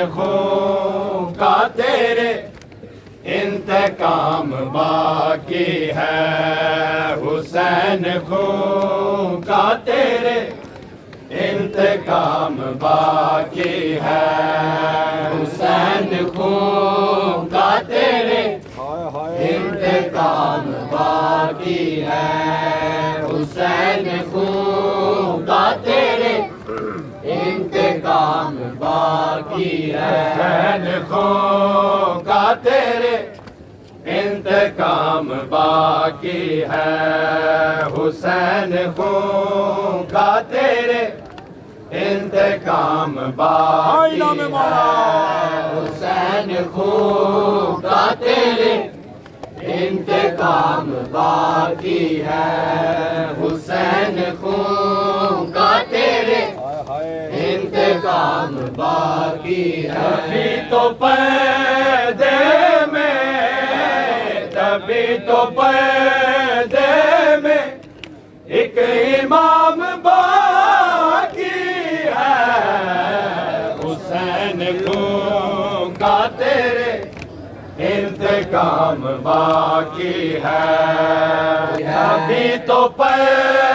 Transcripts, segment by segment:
का तेरे इंतकाम बाकी है। हुसैन खून का तेरे इंतकाम बाकी है। हुसैन खून का तेरे इंतकाम बाकी है। हुसैन खून है खून का तेरे इंतकाम बाकी है हुसैन खून का तेरे इंतकाम बाकी है हुसैन खून का तेरे इंतकाम बाकी है इंतकाम बाकी है तभी तो पर्दे में, तभी तो पर्दे में एक इमाम बाकी है। हुसैन का तेरे इंतकाम बाकी है। अभी तो पर्दे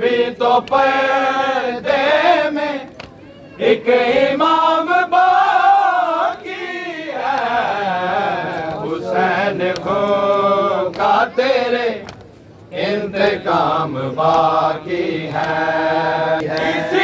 में तो पर्दे में एक इमाम बाकी है। हुसैन खो का तेरे इंतकाम बाकी है।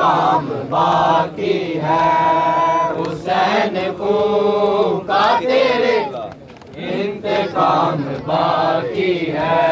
इंतकाम बाकी है। हुसैन को का तेरे इंतकाम बाकी है।